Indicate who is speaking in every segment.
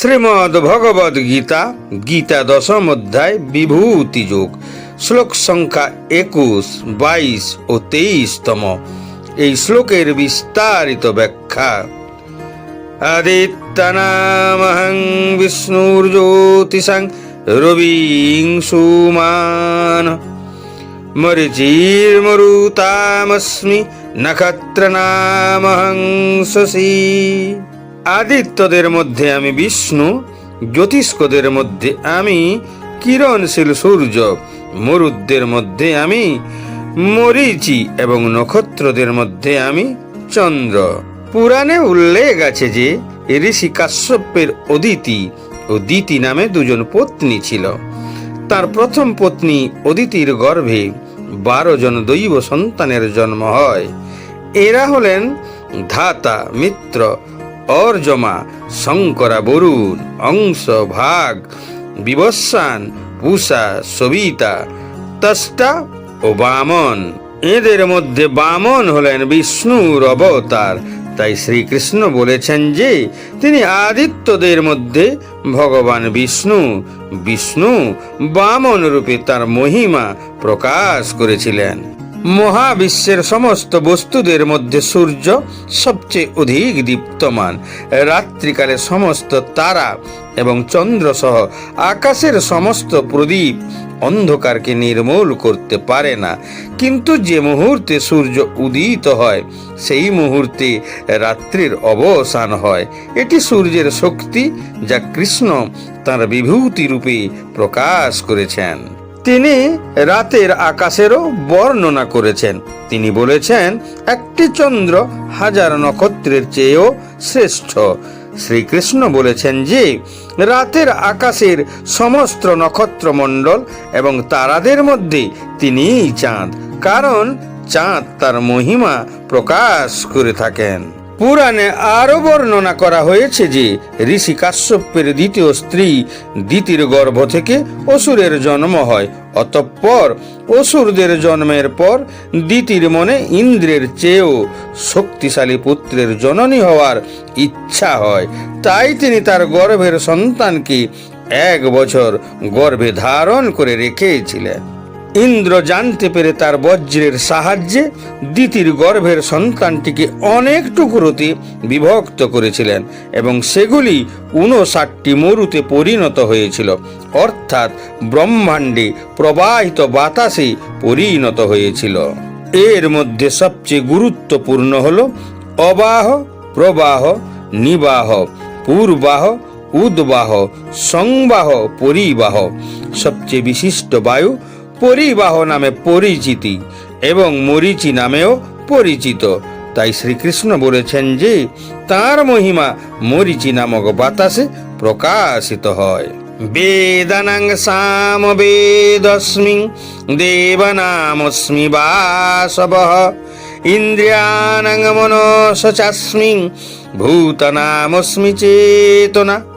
Speaker 1: শ্রীমদ্ ভগবদ গীতা গীতা দশম অধ্যায়, বিভূতি যোগ। শ্লোক সংখ্যা একুশ, বাইশ ও তেইশতম। এই শ্লোকের বিস্তারিত ব্যাখ্যা। আদিত্যনামহং বিষ্ণুর্জ্যোতিষং রবিং সুমান। মরিচির্মরুতামস্মি নক্ষত্রনামহং শশী। আদিত্যদের মধ্যে আমি বিষ্ণু, জ্যোতিষ্কদের মধ্যে আমি কিরণশীল সূর্য, মরুদ্দের মধ্যে আমি মরিচি এবং নক্ষত্রদের মধ্যে আমি চন্দ্র। পুরাণে উল্লেখ আছে যে ঋষি কাশ্যপের অদিতি ও দিতি নামে দুজন পত্নী ছিল। তার প্রথম পত্নী অদিতির গর্ভে বারো জন দৈব সন্তানের জন্ম হয়। এরা হলেন ধাতা, মিত্র অর্জমা, শঙ্করা বরুণ, অংশ ভাগ বিবস্বান পূষা সবিতা, তষ্টা ও বামন। এদের মধ্যে বামন হলেন বিষ্ণুর অবতার। তাই শ্রীকৃষ্ণ বলেছেন যে, তিনি আদিত্যদের মধ্যে ভগবান বিষ্ণু। বিষ্ণু বামন রূপে তার মহিমা প্রকাশ করেছিলেন। মহাবিশ্বের সমস্ত বস্তুদের মধ্যে সূর্য সবচেয়ে অধিক দীপ্তমান। রাত্রিকালে সমস্ত তারা এবং চন্দ্র সহ আকাশের সমস্ত প্রদীপ অন্ধকারকে নির্মূল করতে পারে না। কিন্তু যে মুহূর্তে সূর্য উদিত হয়, সেই মুহূর্তে রাত্রির অবসান হয়। এটি সূর্যের শক্তি যা কৃষ্ণ তার বিভূতি রূপে প্রকাশ করেছেন। তিনি রাতের আকাশেরও বর্ণনা করেছেন। তিনি বলেছেন, একটি চন্দ্র হাজার নক্ষত্রের চেয়েও শ্রেষ্ঠ। শ্রীকৃষ্ণ বলেছেন যে, রাতের আকাশের সমস্ত নক্ষত্রমণ্ডল এবং তারাদের মধ্যে তিনিই চাঁদ, কারণ চাঁদ তার মহিমা প্রকাশ করে থাকেন। পুরাণে আরও বর্ণনা করা হয়েছে যে ঋষি কাশ্যপের দ্বিতীয় স্ত্রী দিতির গর্ভ থেকে অসুরের জন্ম হয়। অতঃপর অসুরদের জন্মের পর দ্বিতীর মনে ইন্দ্রের চেয়েও শক্তিশালী পুত্রের জননী হওয়ার ইচ্ছা হয়। তাই তিনি তার গর্ভের সন্তানকে এক বছর গর্ভে ধারণ করে রেখেছিলেন। ইন্দ্র জানতে পেরে তার বজ্রের সাহায্যে দিতির গর্ভের সন্তানটিকে অনেক টুকরোতে বিভক্ত করেছিলেন এবং সেগুলি ঊনষাটটি মরুতে পরিণত হয়েছিল। অর্থাৎ ব্রহ্মাণ্ডে প্রবাহিত বাতাসে পরিণত হয়েছিল। এর মধ্যে সবচেয়ে গুরুত্বপূর্ণ হল অবাহ, প্রবাহ, নিবাহ, পূর্বাহ, উদ্বাহ, সংবাহ, পরিবাহ। সবচেয়ে বিশিষ্ট বায়ু পরিবাহ নামে পরিচিতি এবং মরিচি নামেও পরিচিত। তাই শ্রীকৃষ্ণ বলেছেন যে, তার মহিমা মরিচি নামক বাতাসে প্রকাশিত হয়। বেদানাং সাম বেদস্মি, দেবনামস্মি বাসব ইন্দ্রিয়ানাং মনসচাস্মি, ভূতনামস্মি চেতনা।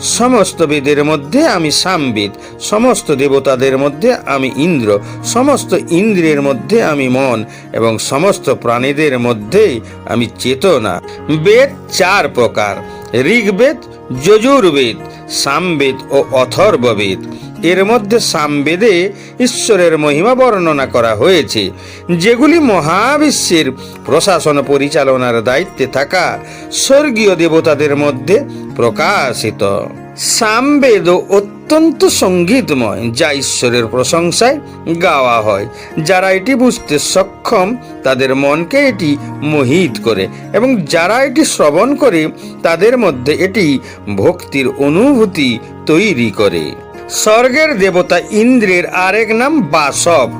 Speaker 1: সমস্ত বেদের মধ্যে আমি সামবেদ, সমস্ত দেবতাদের মধ্যে আমি ইন্দ্র, সমস্ত ইন্দ্রের মধ্যে আমি মন, এবং সমস্ত প্রাণীদের মধ্যে আমি চেতনা। বেদ চার প্রকার, ঋগ্বেদ, যজুর্বেদ, সামবেদ ও অথর্ববেদ। এর মধ্যে সামবেদে ঈশ্বরের মহিমা বর্ণনা করা হয়েছে। যেগুলি মহাবিশ্বের প্রশাসন পরিচালনার দায়িত্বে থাকা স্বর্গীয় দেবতাদের মধ্যে প্রকাশিত। সামবেদ অত্যন্ত সঙ্গীতময়, যা ঈশ্বরের প্রশংসায় গাওয়া হয়। যারা এটি বুঝতে সক্ষম, তাদের মনকে এটি মোহিত করে এবং যারা এটি শ্রবণ করে, তাদের মধ্যে এটি ভক্তির অনুভূতি তৈরি করে। স্বর্গের দেবতা ইন্দ্রের আরেক নাম বাসব।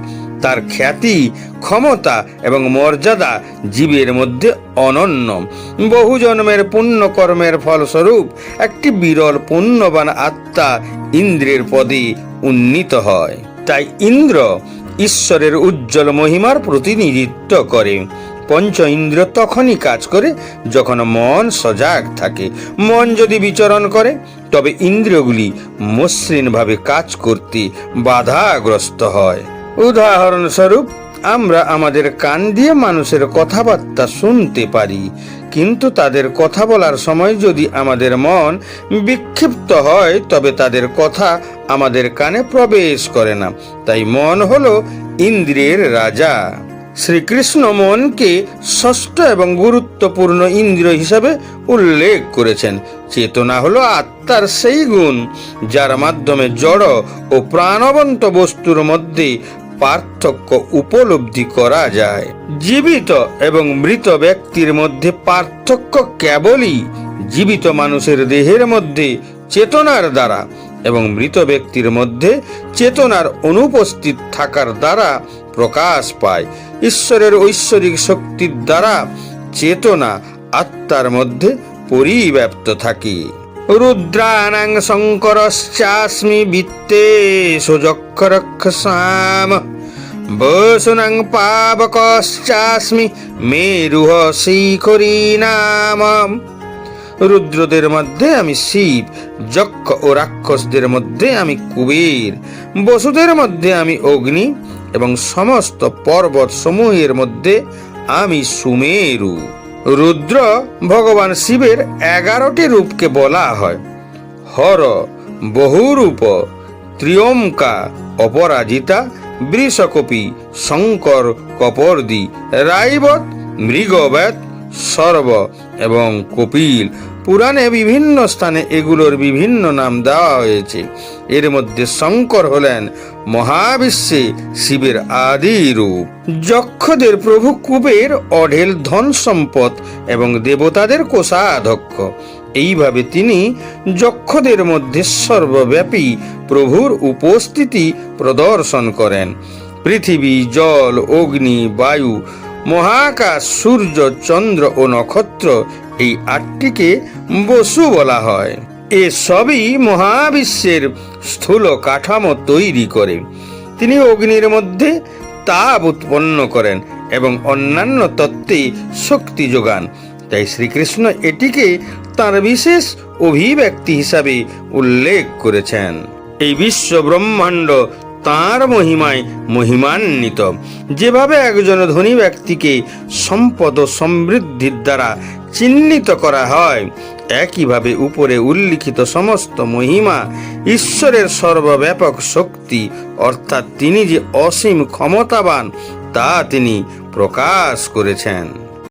Speaker 1: তার খ্যাতি, ক্ষমতা এবং মর্যাদা জীবের মধ্যে অনন্য। বহু জন্মের পুণ্যকর্মের ফলস্বরূপ একটি বিরল পুণ্যবান আত্মা ইন্দ্রের পদে উন্নীত হয়। তাই ইন্দ্র ঈশ্বরের উজ্জ্বল মহিমার প্রতিনিধিত্ব করে। পঞ্চ ইন্দ্র তখনই কাজ করে যখন মন সজাগ থাকে। মন যদি বিচরণ করে, তবে ইন্দ্রিয়গুলি মসৃণভাবে কাজ করতে বাধাগ্রস্ত হয়। উদাহরণস্বরূপ, আমরা আমাদের কান দিয়ে মানুষের কথাবার্তা শুনতে পারি, কিন্তু তাদের কথা বলার সময় যদি আমাদের মন বিক্ষিপ্ত হয়, তবে তাদের কথা আমাদের কানে প্রবেশ করে না। তাই মন হলো ইন্দ্রিয়ের রাজা। শ্রীকৃষ্ণ মনকে ষষ্ঠ এবং গুরুত্বপূর্ণ ইন্দ্রিয় হিসাবে উল্লেখ করেছেন। চেতনা হলো আত্মার সেই গুণ, যার মাধ্যমে জড় ও প্রাণবন্ত বস্তুর মধ্যে পার্থক্য উপলব্ধি করা যায়। জীবিত এবং মৃত ব্যক্তির মধ্যে পার্থক্য কেবলই জীবিত মানুষের দেহের মধ্যে চেতনার দ্বারা এবং মৃত ব্যক্তির মধ্যে চেতনার অনুপস্থিত থাকার দ্বারা প্রকাশ পায়। ঈশ্বরের ঐশ্বরিক শক্তির দ্বারা চেতনা আত্মার মধ্যে পরিব্যাপ্ত থাকি। রুদ্রাণাং শঙ্করশ্চাস্মি বিত্তে সুযক্ষরক্ষসাম। বসুনাং পাবকশ্চাস্মি মেরুহ শিখরী নাম। রুদ্রদের মধ্যে আমি শিব, যক্ষ ও রাক্ষসদের মধ্যে আমি কুবের। বসুদের মধ্যে আমি অগ্নি এবং সমস্ত পর্বত সমূহের মধ্যে আমি সুমেরু। রুদ্র ভগবান শিবের এগারোটি রূপকে বলা হয়। হর, বহুরূপ ত্রিয়ম্কা অপরাজিতা, বৃষকপি, শঙ্কর, কপর্দি রাইবত মৃগবেদ সর্ব এবং কপিল। পুরাণে বিভিন্ন স্থানে এগুলোর বিভিন্ন নাম দেওয়া হয়েছে। এর মধ্যে শঙ্কর হলেন মহাবিশ্বে শিবের আদি রূপ। যক্ষদের প্রভু কুবের অঢেল ধন সম্পদ এবং দেবতাদের কোষাধ্যক্ষ। এইভাবে তিনি যক্ষদের মধ্যে সর্বব্যাপী প্রভুর উপস্থিতি প্রদর্শন করেন। পৃথিবী, জল, অগ্নি, বায়ু, মহাকাশ, সূর্য, চন্দ্র ও নক্ষত্র এই আটটিকে বসু বলা হয়। এ সবই মহাবিশ্বের স্থূল কাঠামো তৈরি করে। তিনি অগ্নির মধ্যে তাপ উৎপন্ন করেন এবং অন্যান্য তত্ত্বে শক্তি যোগান। তাই শ্রীকৃষ্ণ এটিকে তার বিশেষ অভিব্যক্তি হিসাবে উল্লেখ করেছেন। এই বিশ্ব ব্রহ্মাণ্ড তাঁর মহিমায় মহিমান্বিত। যেভাবে একজন ধনী ব্যক্তিকে সম্পদ ও সমৃদ্ধির দ্বারা চিহ্নিত করা হয়, একইভাবে উপরে উল্লিখিত সমস্ত মহিমা ঈশ্বরের সর্বব্যাপক শক্তি, অর্থাৎ তিনি যে অসীম ক্ষমতাবান, তা তিনি প্রকাশ করেছেন।